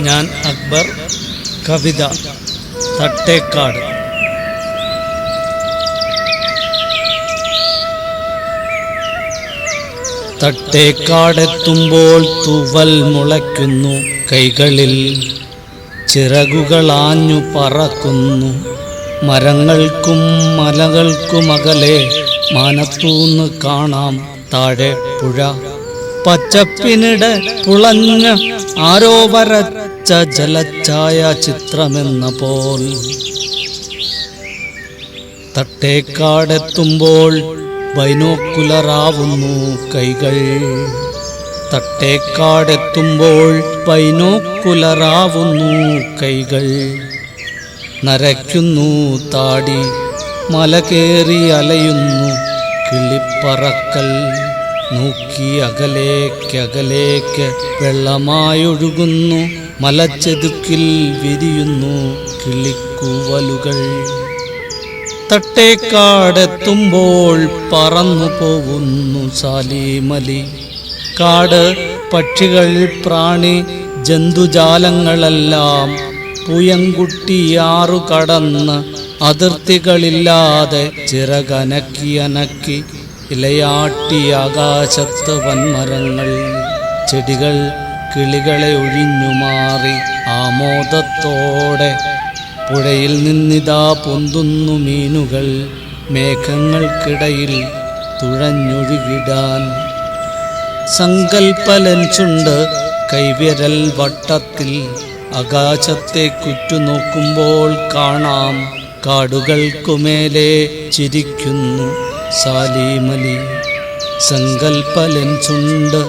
ഞാൻ അക്ബർ കവിത തട്ടേക്കാട്. തട്ടേക്കാടെത്തുമ്പോൾ തുവൽ മുളയ്ക്കുന്നു കൈകളിൽ ചിറകുകളാഞ്ഞു പറക്കുന്നു. മരങ്ങൾക്കും മലകൾക്കുമകലെ മാനത്തൂന്ന് കാണാം താഴെ പുഴ. പച്ചപ്പിനിടെ പുളഞ്ഞ് ആരോ വരച്ച ജലച്ചായ ചിത്രമെന്ന പോൽ തട്ടേക്കാടെത്തുമ്പോൾ ബൈനോക്കുലറാവുന്നു കൈകൾ. തട്ടേക്കാടെത്തുമ്പോൾ ബൈനോക്കുലറാവുന്നു കൈകൾ. നരയ്ക്കുന്നു താടി മലകേറി അലയുന്നു കിളിപ്പറക്കൽ. നോക്കി അകലേക്ക് അകലേക്ക് വെള്ളമായൊഴുകുന്നു മലച്ചെതുക്കിൽ വിരിയുന്നു കിളിക്കൂവലുകൾ. തട്ടേക്കാടെത്തുമ്പോൾ പറന്നു പോകുന്നു സാലിമലി കാട് പക്ഷികൾ പ്രാണി ജന്തുജാലങ്ങളെല്ലാം പുയങ്കുട്ടിയാറു കടന്ന് അതിർത്തികളില്ലാതെ ചിറകനക്കി അനക്കി ഇലയാട്ടി ആകാശത്ത് വൻമരങ്ങൾ ചെടികൾ കിളികളെ ഒഴിഞ്ഞു മാറി ആമോദത്തോടെ പുഴയിൽ നിന്നിതാ പൊന്തുന്നു മീനുകൾ മേഘങ്ങൾക്കിടയിൽ തുഴഞ്ഞൊഴുകിടാൻ. സങ്കൽപ്പലഞ്ചുണ്ട് കൈവിരൽ വട്ടത്തിൽ ആകാശത്തെ കുറ്റുനോക്കുമ്പോൾ കാണാം കാടുകൾക്കുമേലെ ചിരിക്കുന്നു സാലിമലി. സങ്കൽപ്പലൻ ചുണ്ട്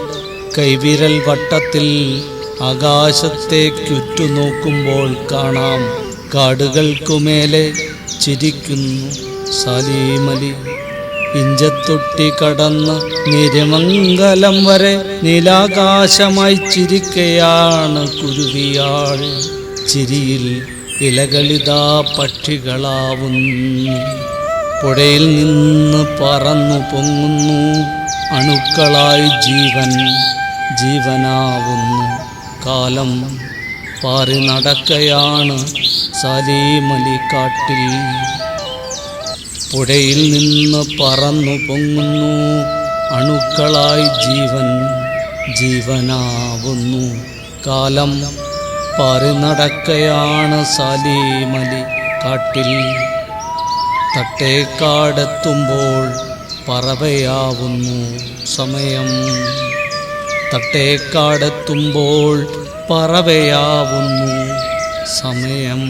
കൈവിരൽ വട്ടത്തിൽ ആകാശത്തെ കുറ്റുനോക്കുമ്പോൾ കാണാം. കാടുകൾക്കുമേലെ ചിരിക്കുന്നു സലീമലി. ഇഞ്ചത്തൊട്ടി കടന്ന് നിരമംഗലം വരെ നീലാകാശമായി ചിരിക്കയാണ് കുരുവിയാൾ. ചിരിയിൽ ഇലകളിതാ പക്ഷികളാവുന്നു. പുഴയിൽ നിന്ന് പറന്നു പൊങ്ങുന്നു അണുക്കളായി ജീവൻ. ജീവനാവുന്നു. കാലം പാറി നടക്കയാണ് സാലിമലി കാട്ടിൽ പുഴയിൽ നിന്ന് പറന്നു പൊങ്ങുന്നു. അണുക്കളായി ജീവൻ ജീവനാവുന്നു. കാലം പാറി നടക്കയാണ് സലീമലി കാട്ടിൽ തട്ടേക്കാടെത്തുമ്പോൾ പറവയാവുന്നു. സമയം തട്ടേക്കാടെത്തുമ്പോൾ പറവയാവുന്നു സമയം.